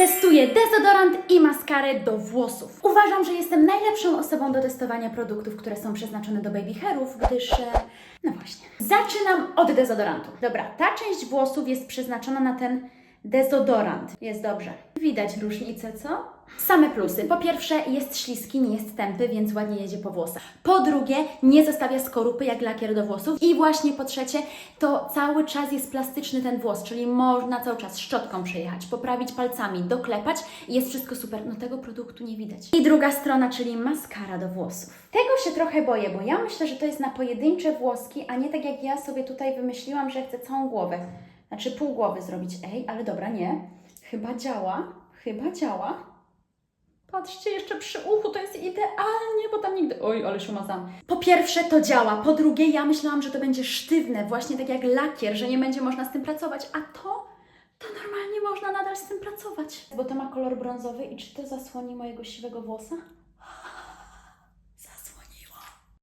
Testuję dezodorant i maskarę do włosów. Uważam, że jestem najlepszą osobą do testowania produktów, które są przeznaczone do baby hairów, gdyż... e, No właśnie. Zaczynam od dezodorantu. Dobra, ta część włosów jest przeznaczona na ten dezodorant. Jest dobrze. Widać różnicę, co? Same plusy. Po pierwsze, jest śliski, nie jest tępy, więc ładnie jedzie po włosach. Po drugie, nie zostawia skorupy jak lakier do włosów. I właśnie po trzecie, to cały czas jest plastyczny ten włos, czyli można cały czas szczotką przejechać, poprawić palcami, doklepać i jest wszystko super. No tego produktu nie widać. I druga strona, czyli maskara do włosów. Tego się trochę boję, bo ja myślę, że to jest na pojedyncze włoski, a nie tak jak ja sobie tutaj wymyśliłam, że chcę całą głowę. Znaczy pół głowy zrobić. Ej, ale dobra, nie. Chyba działa. Chyba działa. Patrzcie, jeszcze przy uchu to jest idealnie, bo tam nigdy... Oj, ale się umazałam. Po pierwsze to działa, po drugie ja myślałam, że to będzie sztywne, właśnie tak jak lakier, że nie będzie można z tym pracować, a to... To normalnie można nadal z tym pracować. Bo to ma kolor brązowy i czy to zasłoni mojego siwego włosa?